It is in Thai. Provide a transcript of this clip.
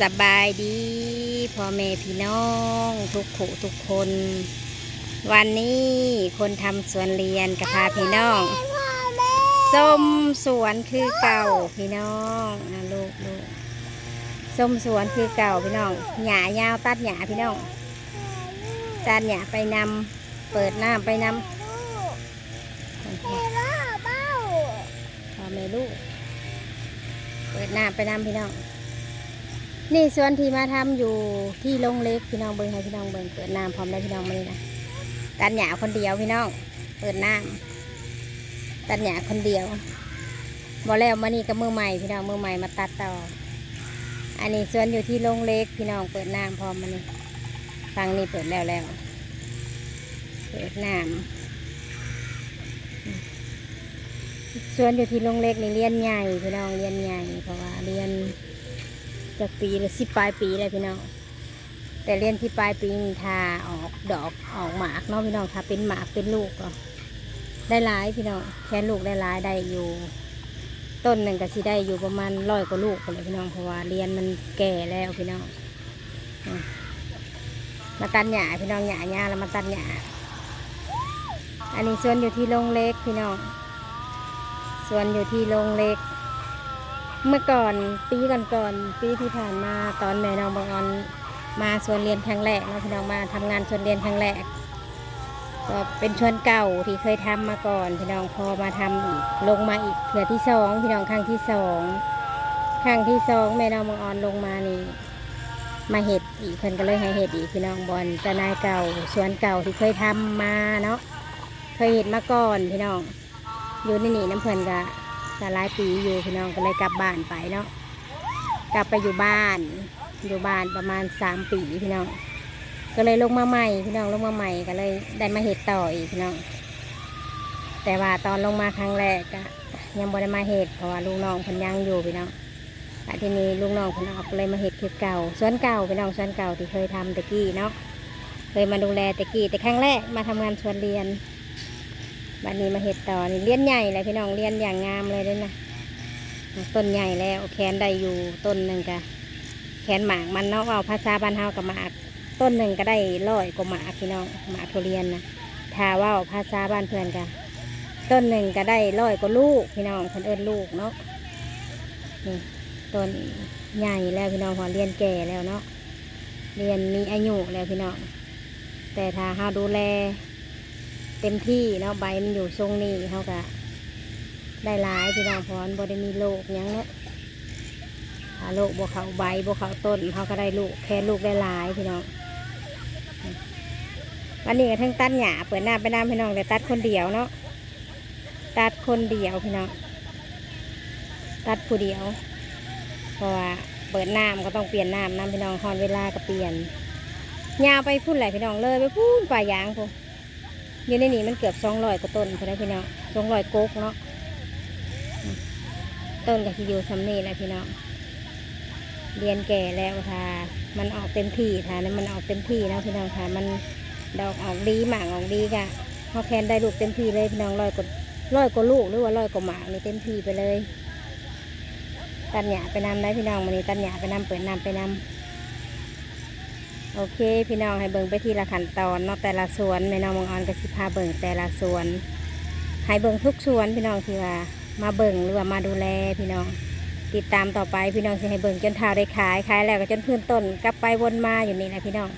สบายดีพ่อแม่พี่น้องทุกขู่ทุกคน วันนี้คนทำสวนเรียนกับพาพี่น้องส้มสวนคือเก่าพี่น้องนะลูกลูกส้มสวนคือเก่าพี่น้องหญ้ายาวตัดหญ้าพี่น้องตัดหญ้าไปนำเปิดน้ำไปนำพ่อแม่ลูกเปิดน้ำไปนำพี่น้อง นี่สวนที่มาทำอยู่ที่ลงเล็กพี่น้องเบิงให้พี่น้องเบิงเปิดน้ำพร้อมได้พี่น้องมาเลยนะตัดหญ้าคนเดียวพี่น้องเปิดน้ำตัดหญ้าคนเดียวบอแล้วมานี่ก็มือใหม่พี่น้องมือใหม่มาตัดต่อ อันนี้สวนอยู่ที่ลงเล็กพี่น้องเปิดน้ำพร้อมมานี่ฟังนี่เปิดแล้วแล้วเปิดน้ำสวนอยู่ที่ลงเล็กนี่เรียนใหญ่พี่น้องเรียนใหญ่เพราะว่าเรียน จากปีละสิบปลายปีเลยพี่น้องแต่เรียนที่ปลายปีนี่ทาออกดอกออกหมากเนาะพี่น้องถ้าเป็นหมากเป็นลูกก็ได้หลายพี่น้องแค่ลูกได้หลายได้อยู่ ต้นหนึ่งก็สิได้อยู่ประมาณร้อยกว่าลูกเลยพี่น้องเพราะว่าเรียนมันแก่แล้วพี่น้องมาตัดหญ้าพี่น้องหญ้าหญ้าแล้วมาตัดหญ้าอันนี้ส่วนอยู่ที่โรงเล็กพี่น้องส่วนอยู่ที่โรงเล็ก เมื่อก่อนปีก่อนก่อนๆปีที่ผ่านมาตอนแม่น้องบางออนมาสวนเรียนครั้งแรกเนาะพี่น้องมาทำงานสวนเรียนครั้งแรก ก็เป็นชวนเก่าที่เคยทำมาก่อนพี่น้องพอมาทำอีกลงมาอีกเถื่อที่สองพี่น้องครั้งที่สองครั้งที่สองแม่น้องบางออนลงมานี่มาเห็ดอีกเพิ่นก็เลยให้เห็ดอีกพี่น้องบอลจะนายเก่าสวนเก่าที่เคยทำมาเนาะเคยเห็ดมาก่อนพี่น้องอยู่ในนี่น้ำเพิ่นก็ ก็หลายปีอยู่พี่น้องก็เลยกลับบ้านไปเนาะกลับไปอยู่บ้าน อยู่บ้านประมาณสามปีพี่น้องก็เลยลงมาใหม่พี่น้องลงมาใหม่ก็เลยได้มาเห็ดต่ออีกพี่น้องแต่ว่าตอนลงมาครั้งแรกยังบ่ได้มาเห็ดเพราะว่าลูกน้องพันยังอยู่พี่น้องแต่ทีนี้ลูกน้องพันออกเลยมาเห็ดคือเก่าสวนเก่าพี่น้องสวนเก่าที่เคยทำตะกี้เนาะเคยมาดูแลตะกี้แต่ครั้งแรกมาทำงานสวนเรียน บัดนี้มาเห็ดต่อนี่เลี้ยนใหญ่เลยพี่น้องเลี้ยนอย่างงามเลยด้วยนะต้นใหญ่แล้วแขนได้อยู่ต้นหนึ่งกะแขนหมากมันเนาะเอาภาษาบ้านเฮากับหมากต้นหนึ่งก็ได้ร้อยกว่าหมากพี่น้องหมากทุเรียนนะถ้าว่าภาษาบ้านเพื่อนกะต้นหนึ่งก็ได้ร้อยกว่าลูกพี่น้องคนเอิ้นลูกเนาะนี่ต้นใหญ่แล้วพี่น้องพอเรียนแก่แล้วเนาะเรียนมีอายุแล้วพี่น้องแต่ถ้าเฮาดูแล เต็มที่เนาะใบมันอยู่ทรงนี้เขาก็ได้หลายพี่น้องพรบ่ได้มีโรคยังเนาะถ้าโรคบวเขาใบบวเขาต้นเขาก็ได้ลูกแค่ลูกได้หลายพี่น้องวันนี้ก็ทั้งตัดหญ้าเปิดหน้าไปน้ำพี่น้องแต่ตัดคนเดียวเนาะตัดคนเดียวพี่น้องตัดผู้เดียว เพราะว่าเปิดน้ำก็ต้องเปลี่ยนน้ำน้ำพี่น้องฮอนเวลาก็เปลี่ยนยาวไปพุ่นไหลพี่น้องเลยไปพุ่นป่ายางพวก อยู่ในนี้มันเกือบสองร้อยกว่าต้นพอได้พี่น้องสองร้อยโกกเนาะต้นกับที่อยู่ซัมนี่แหละพี่น้องเรียนแก่แล้วค่ะ มันออกเต็มที่ค่ะนั้นมันออกเต็มที่นะพี่น้องค่ะ มันดอกออกดีหมากออกดีกะเขาแคนได้ลูกเต็มที่เลยพี่น้องร้อยกว่าร้อยกว่าลูกหรือว่าร้อยกว่าหมากนี่เต็มที่ไปเลย ตัดหญ้าไปนำได้พี่น้องวันนี้ตัดหญ้าไปนำเปิดนำไปนำ โอเค พี่น้องให้เบิ่งไปทีละขั้นตอนเนาะแต่ละสวนแม่น้องมองออนก็สิพาเบิ่งแต่ละสวนให้เบิ่งทุกสวนพี่น้องที่ว่ามาเบิ่งหรือว่ามาดูแลพี่น้อง ติดตามต่อไปพี่น้องจะให้เบิ่งจนเท่าได้ขายขายแล้วก็จนพื้นต้นกลับไปวนมาอยู่นี่แหละพี่น้อง